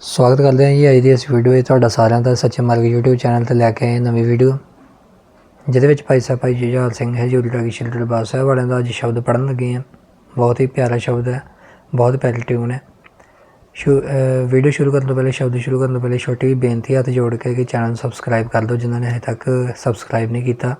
ਸਵਾਗਤ ਕਰਦੇ ਹਾਂ ਜੀ ਅੱਜ ਦੀ ਇਸ ਵੀਡੀਓ ਵਿੱਚ ਤੁਹਾਡਾ ਸਾਰਿਆਂ ਦਾ ਸੱਚੇ ਮਾਰਗ YouTube ਚੈਨਲ ਤੇ ਲੈ ਕੇ ਆਏ ਨਵੀਂ ਵੀਡੀਓ ਜਿਹਦੇ ਵਿੱਚ ਭਾਈ ਸਾਹਿਬ, ਭਾਈ ਜੁਝਾਰ ਸਿੰਘ ਹਜ਼ੂਰੀ ਟਾਕੀ ਸ਼੍ਰੀ ਦਰਬਾਰ ਸਾਹਿਬ ਵਾਲਿਆਂ ਦਾ ਅੱਜ ਸ਼ਬਦ ਪੜਨ ਲੱਗੇ ਹਾਂ। ਬਹੁਤ ਹੀ ਪਿਆਰਾ ਸ਼ਬਦ ਹੈ, ਬਹੁਤ ਪਿਆਰੀ ਟਿਊਨ ਹੈ। ਸ਼ੁ- ਵੀਡੀਓ ਸ਼ੁਰੂ ਕਰਨ ਤੋਂ ਪਹਿਲੇ, ਸ਼ਬਦ ਸ਼ੁਰੂ ਕਰਨ ਤੋਂ ਪਹਿਲੇ ਛੋਟੀ ਜਿਹੀ ਬੇਨਤੀ ਹੱਥ ਜੋੜ ਕੇ ਕਿ ਚੈਨਲ ਨੂੰ ਸਬਸਕ੍ਰਾਈਬ ਕਰ ਦਿਓ, ਜਿਨ੍ਹਾਂ ਨੇ ਹਜੇ ਤੱਕ ਸਬਸਕ੍ਰਾਈਬ ਨਹੀਂ ਕੀਤਾ।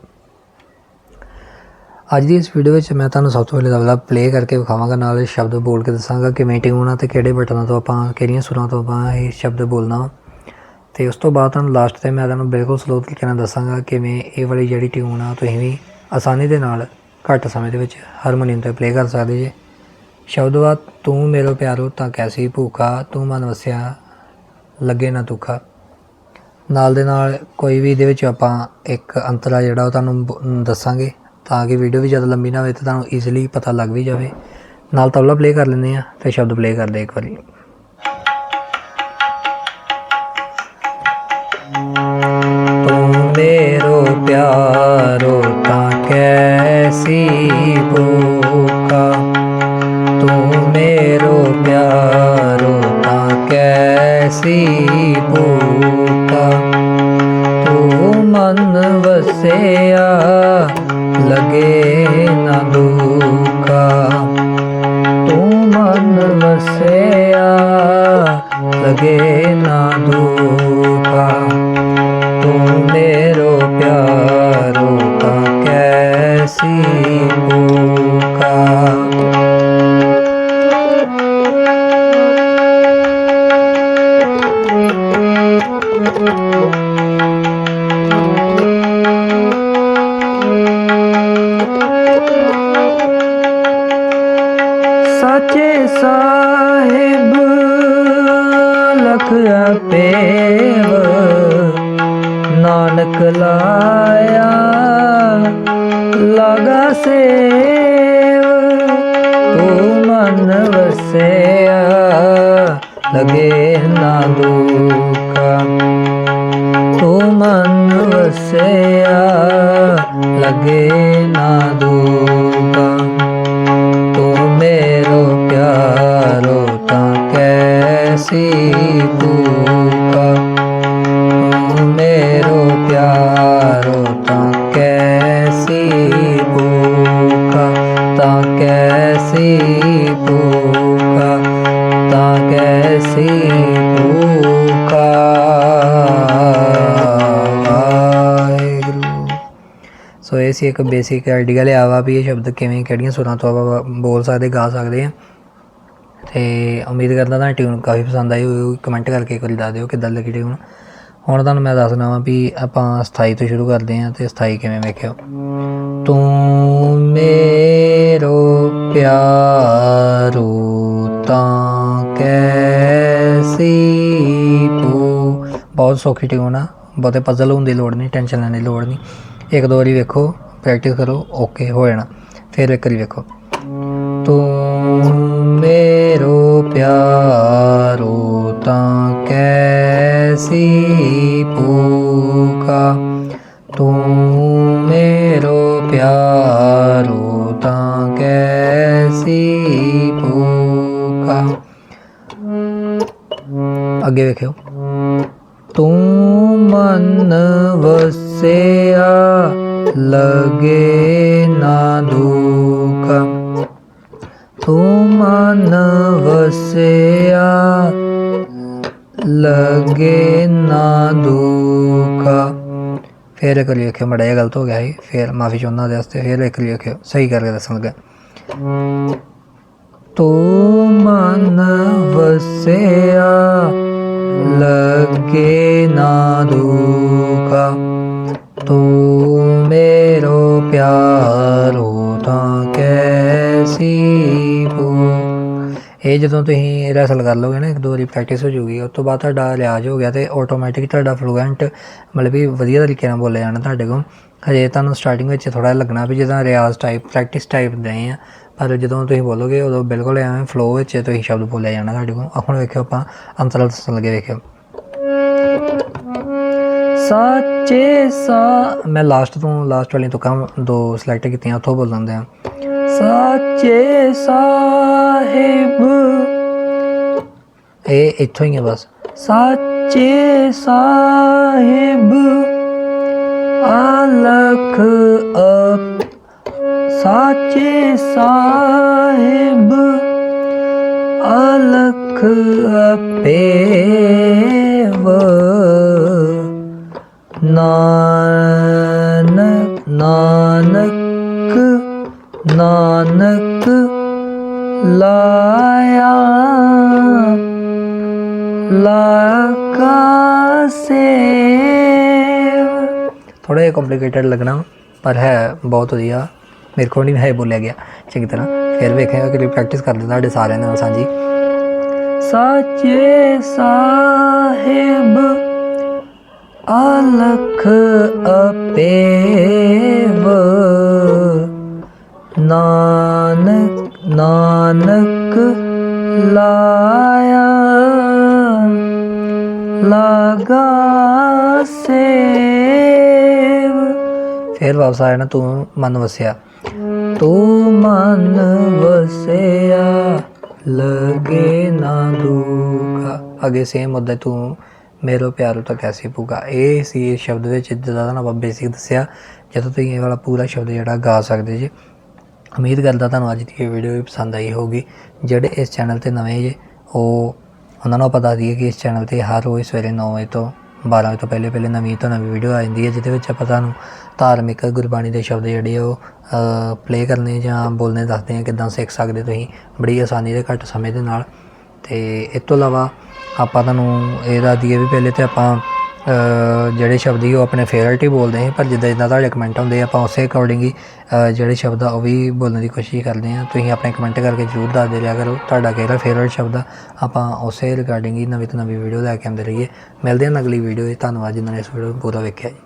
ਅੱਜ ਦੀ ਇਸ ਵੀਡੀਓ ਵਿੱਚ ਮੈਂ ਤੁਹਾਨੂੰ ਸਭ ਤੋਂ ਪਹਿਲੇ ਦਬਲਾ ਪਲੇ ਕਰਕੇ ਵਿਖਾਵਾਂਗਾ, ਨਾਲ ਸ਼ਬਦ ਬੋਲ ਕੇ ਦੱਸਾਂਗਾ ਕਿਵੇਂ ਟਿਊਨ ਆ ਤੇ ਕਿਹੜੇ ਬਟਨਾਂ ਤੋਂ ਆਪਾਂ, ਕਿਹੜੀਆਂ ਸੁਰਾਂ ਤੋਂ ਆਪਾਂ ਇਹ ਸ਼ਬਦ ਬੋਲਣਾ ਵਾ। ਤੇ ਉਸ ਤੋਂ ਬਾਅਦ ਤੁਹਾਨੂੰ ਲਾਸਟ ਤੇ ਮੈਂ ਤੁਹਾਨੂੰ ਬਿਲਕੁਲ ਸਲੋ ਤਰੀਕੇ ਨਾਲ ਦੱਸਾਂਗਾ ਕਿਵੇਂ ਇਹ ਵਾਲੀ ਜਿਹੜੀ ਟਿਊਨ ਆ, ਤੁਸੀਂ ਵੀ ਆਸਾਨੀ ਦੇ ਨਾਲ ਘੱਟ ਸਮੇਂ ਦੇ ਵਿੱਚ ਹਾਰਮੋਨੀਅਮ ਤੇ ਪਲੇ ਕਰ ਸਕਦੇ ਜੇ। ਸ਼ਬਦ ਵਾ, ਤੂੰ ਮੇਰੋ ਪਿਆਰੋ ਤਾਂ ਕੈਸੀ ਭੂਖਾ, ਤੂੰ ਮਨ ਵਸਿਆ ਲੱਗੇ ਨਾ ਦੁੱਖਾ। ਨਾਲ ਦੇ ਨਾਲ ਕੋਈ ਵੀ ਇਹਦੇ ਵਿੱਚ ਆਪਾਂ ਇੱਕ ਅੰਤਰਾ ਜਿਹੜਾ ਉਹ ਤੁਹਾਨੂੰ ਬ- ਦੱਸਾਂਗੇ। ਤਾਂ ਕਿ ਵੀਡੀਓ ਵੀ ਜ਼ਿਆਦਾ ਲੰਬੀ ਨਾ ਹੋਵੇ ਤੇ ਤੁਹਾਨੂੰ ਈਜ਼ੀਲੀ ਪਤਾ ਲੱਗ ਵੀ ਜਾਵੇ। ਨਾਲ ਤਬਲਾ ਪਲੇ ਕਰ ਲੈਂਦੇ ਆ ਤੇ ਸ਼ਬਦ ਪਲੇ ਕਰਦੇ ਇੱਕ ਵਾਰੀ। ਤੂੰ ਮੇਰੋ ਪਿਆਰੋ ਤਾਂ ਕੈਸੀ ਭੂਖਾ। ਤੂੰ ਮੇਰੋ ਪਿਆਰੋ ਤਾਂ ਕੈਸੀ ਭੂਖਾ। ਤੂੰ ਮਨ ਵਸਿਆ ਲਗੇ ਨਾ ਦੁਖਾ। ਤੂੰ ਮਨ ਵਸਿਆ ਲਗੇ ਨਾ ਦੁਖਾ। ਲਖ ਆਪੇਵ ਨਾਨਕ ਲਾਇਆ, ਲਗਾ ਸੇਵ, ਤੂੰ ਮਨ ਵਸਿਆ, ਲਗੇ ਨਾ ਦੁਖਾ, ਤੂੰ ਮਨ ਵਸੇ ਤਾਂ ਕੈਸੀ ਭੂਖਾ, ਤਾਂ ਕੈਸੀ ਭੂਖਾ। ਸੋ ਇਹ ਸੀ ਇੱਕ ਬੇਸਿਕ ਆਈਡੀਆ ਲਿਆ ਵਾ ਵੀ ਇਹ ਸ਼ਬਦ ਕਿਵੇਂ, ਕਿਹੜੀਆਂ ਸੁਰਾਂ ਤੋਂ ਆਪਾਂ ਬੋਲ ਸਕਦੇ, ਗਾ ਸਕਦੇ ਆ। ਤੇ ਉਮੀਦ ਕਰਦਾ ਤੁਹਾਨੂੰ ਟਿਊਨ ਕਾਫੀ ਪਸੰਦ ਆਈ ਹੋਈ ਕਮੈਂਟ ਕਰਕੇ ਇੱਕ ਵਾਰੀ ਦੱਸ ਦਿਓ ਕਿੱਦਾਂ ਲੱਗੀ ਟਿਊਨ ਹੁਣ ਤੁਹਾਨੂੰ ਮੈਂ ਦੱਸਣਾ ਵਾ ਵੀ ਆਪਾਂ ਸਥਾਈ ਤੋਂ ਸ਼ੁਰੂ ਕਰਦੇ ਆ ਤੇ ਸਥਾਈ ਕਿਵੇਂ ਵੇਖਿਓ। ਤੂੰ ਪਿਆਰੋ ਤਾਂ ਕੈਸੀ ਪੂ ਬਹੁਤ ਸੌਖੀ ਟਿਊਨ ਆ। ਬਹੁਤੇ ਪਜ਼ਲ ਹੋਣ ਦੀ ਲੋੜ ਨਹੀਂ ਟੈਨਸ਼ਨ ਲੈਣ ਦੀ ਲੋੜ ਨਹੀਂ। ਇੱਕ ਦੋ ਵਾਰੀ ਵੇਖੋ ਪ੍ਰੈਕਟਿਸ ਕਰੋ ਓਕੇ ਹੋ ਜਾਣਾ। ਫਿਰ ਇੱਕ ਵਾਰੀ ਵੇਖੋ। ਤੂੰ ਮੇਰੋ ਪਿਆਰੋ ਤਾਂ ਕੈਸੀ ਭੂਖਾ? ਤੂੰ ਮੇਰੋ ਪਿਆਰੋ ਤਾਂ ਕੈਸੀ ਭੂਖਾ ਅੱਗੇ ਵੇਖਿਓ ਤੂੰ ਮਨ ਵਸਿਆ ਲਗੇ ਨਾ ਦੁਖਾ ਤੂੰ ਮਨ ਵਸਿਆ ਲਗੇ ਨਾ ਦੁਖਾ ਫੇਰ ਇੱਕ ਵਾਰੀ ਵੇਖਿਓ ਮੜਾ ਜਿਹਾ ਗਲਤ ਹੋ ਗਿਆ ਸੀ ਫੇਰ ਮਾਫੀ ਚਾਹੁੰਦਾ ਉਹਦੇ ਵਾਸਤੇ ਫੇਰ ਇੱਕ ਵਾਰੀ ਵੇਖਿਓ ਤੂੰ ਮਨ ਵਸਿਆ, ਲਗੇ ਨਾ ਦੁਖਾ। ਤੂੰ ਮੇਰੋ ਪਿਆਰੋ ਤਾਂ ਕੈਸੀ ਭੂ ਇਹ ਜਦੋਂ ਤੁਸੀਂ ਰੈਸਲ ਕਰ ਲਓਗੇ ਨਾ, ਇੱਕ ਦੋ ਵਾਰੀ ਪ੍ਰੈਕਟਿਸ ਹੋ ਜੂਗੀ, ਉਸ ਤੋਂ ਬਾਅਦ ਤੁਹਾਡਾ ਰਿਆਜ਼ ਹੋ ਗਿਆ ਤੇ ਆਟੋਮੈਟਿਕ ਤੁਹਾਡਾ ਫਲੂਐਂਟ ਮਤਲਬ ਵੀ ਵਧੀਆ ਤਰੀਕੇ ਨਾਲ ਬੋਲਿਆ ਜਾਣਾ ਤੁਹਾਡੇ ਕੋਲ। ਹਜੇ ਤੁਹਾਨੂੰ ਸਟਾਰਟਿੰਗ ਵਿੱਚ ਥੋੜਾ ਲੱਗਣਾ ਵੀ ਜਿੱਦਾਂ ਰਿਆਜ਼ ਟਾਈਪ ਪ੍ਰੈਕਟਿਸ ਟਾਈਪ ਦੇ ਆ। ਪਰ ਜਦੋਂ ਤੁਸੀਂ ਬੋਲੋਗੇ, ਉਦੋਂ ਬਿਲਕੁਲ ਐਵੇਂ ਫਲੋ ਵਿੱਚ ਤੁਸੀਂ ਸ਼ਬਦ ਬੋਲਿਆ ਜਾਣਾ ਸਾਡੇ ਕੋਲ। ਹੁਣ ਵੇਖਿਓ ਆਪਾਂ, ਅੰਤਰਾਲ ਦੱਸਣ ਲੱਗੇ ਵੇਖਿਓ। ਸਾਚੇ ਸਾ, ਮੈਂ ਲਾਸਟ ਤੋਂ ਲਾਸਟ ਵਾਲੀ ਤੋਂ ਕੰਮ ਦੋ ਸਿਲੈਕਟ ਕੀਤੀਆਂ, ਉੱਥੋਂ ਬੋਲਣ ਆ। ਸਾਚੇ ਸਾਹਿਬ। ਇਹ ਇੱਥੋਂ ਹੀ ਹੈ ਬਸ। ਸਾਚੇ ਸਾਹਿਬ। ਅਲਖ ਅਪ ਸਾਚੇ ਸਾਹਿਬ ਅਲਖ ਅਪੇਵ ਨਾਨਕ ਨਾਨਕ ਨਾਨਕ ਲਾਇਆ ਲਾਕਾ ਸੇਵ ਥੋੜਾ ਜਿਹਾ ਕੰਪਲਿਕੇਟਡ ਲੱਗਣਾ, ਪਰ ਹੈ ਬਹੁਤ ਵਧੀਆ। ਮੇਰੇ ਕੋਲ ਨਹੀਂ ਹੈ ਬੋਲਿਆ ਗਿਆ, ਚੰਗੀ ਤਰ੍ਹਾਂ। ਫਿਰ ਵੇਖਾਂਗਾ ਕਿ ਪ੍ਰੈਕਟਿਸ ਕਰਦੇ ਤੁਹਾਡੇ ਸਾਰਿਆਂ ਨਾਲ, ਸਾਂਝੀ। ਸਾਚੇ ਸਾਹਿਬ, ਅਲਖ ਅਪੇਵ। ਨਾਨਕ ਨਾਨਕ ਲਾਇਆ, ਲਗਾ ਸੇ ਫਿਰ ਵਾਪਸ ਆਇਆ ਨਾ ਤੂੰ ਮਨ ਵਸਿਆ। ਤੂੰ ਮਨ ਵਸਿਆ, ਲਗੇ ਨਾ ਦੂਗਾ ਅਗੇ ਸੇਮ ਮੁੱਦਾ ਤੂੰ ਮੇਰੋ ਪਿਆਰੋ ਤਾਂ ਕੈਸੀ ਪੂਗਾ ਇਹ ਸੀ ਇਸ ਸ਼ਬਦ ਵਿੱਚ ਜਿੱਦਾਂ ਦਾ ਆਪਾਂ ਬੇਸਿਕ ਦੱਸਿਆ, ਜਦੋਂ ਤੁਸੀਂ ਇਹ ਵਾਲਾ ਪੂਰਾ ਸ਼ਬਦ ਜਿਹੜਾ ਗਾ ਸਕਦੇ ਜੇ। ਉਮੀਦ ਕਰਦਾ ਤੁਹਾਨੂੰ ਅੱਜ ਦੀ ਇਹ ਵੀਡੀਓ ਵੀ ਪਸੰਦ ਆਈ ਹੋਊਗੀ। ਜਿਹੜੇ ਇਸ ਚੈਨਲ ਤੇ ਨਵੇਂ ਜੇ, ਉਹ ਉਹਨਾਂ ਨੂੰ ਪਤਾ ਦਈਏ ਕਿ ਇਸ ਚੈਨਲ ਤੇ ਹਰ ਰੋਜ਼ ਸਵੇਰੇ 9 ਵਜੇ ਤੋਂ 12 ਵਜੇ ਤੋਂ ਪਹਿਲੇ ਪਹਿਲੇ ਨਵੀਂ ਤੋਂ ਨਵੀਂ ਵੀਡੀਓ ਆ ਜਾਂਦੀ ਹੈ, ਜਿਹਦੇ ਵਿੱਚ ਆਪਾਂ ਤੁਹਾਨੂੰ ਧਾਰਮਿਕ ਗੁਰਬਾਣੀ ਦੇ ਸ਼ਬਦ ਜਿਹੜੇ ਆ ਉਹ ਪਲੇ ਕਰਨੇ ਜਾਂ ਬੋਲਣੇ ਦੱਸਦੇ ਆ ਕਿਦਾਂ ਸਿੱਖ ਸਕਦੇ ਤੁਸੀਂ ਬੜੀ ਆਸਾਨੀ ਦੇ ਘੱਟ ਸਮੇਂ ਦੇ ਨਾਲ। ਤੇ ਇਸ ਤੋਂ ਇਲਾਵਾ ਆਪਾਂ ਤੁਹਾਨੂੰ ਇਹ ਦੱਸ ਦਈਏ ਵੀ ਪਹਿਲੇ ਤੇ ਆਪਾਂ ਜਿਹੜੇ ਸ਼ਬਦ ਹੀ ਉਹ ਆਪਣੇ ਫੇਵਰਟ ਹੀ ਬੋਲਦੇ ਸੀ ਪਰ ਜਿੱਦਾਂ ਜਿੱਦਾਂ ਤੁਹਾਡੇ ਕਮੈਂਟ ਹੁੰਦੇ ਆ, ਆਪਾਂ ਉਸੇ ਅਕੋਰਡਿੰਗ ਹੀ ਜਿਹੜੇ ਸ਼ਬਦ ਆ, ਉਹ ਵੀ ਬੋਲਣ ਦੀ ਕੋਸ਼ਿਸ਼ ਕਰਦੇ ਹਾਂ ਤੁਸੀਂ ਆਪਣੇ ਕਮੈਂਟ ਕਰਕੇ ਜ਼ਰੂਰ ਦੱਸ ਦੇ ਕਰੋ, ਤੁਹਾਡਾ ਕਿਹੜਾ ਫੇਵਰਟ ਸ਼ਬਦ ਆ। ਆਪਾਂ ਉਸੇ ਰਿਗਾਰਡਿੰਗ ਹੀ ਨਵੀਂ ਤੋਂ ਨਵੀਂ ਵੀਡੀਓ ਲੈ ਕੇ ਆਉਂਦੇ ਰਹੀਏ। ਮਿਲਦੇ ਹਾਂ ਅਗਲੀ ਵੀਡੀਓ 'ਚ। ਧੰਨਵਾਦ ਜਿਨ੍ਹਾਂ ਨੇ ਇਸ ਵੀਡੀਓ ਨੂੰ ਪੂਰਾ ਵੇਖਿਆ ਜੀ।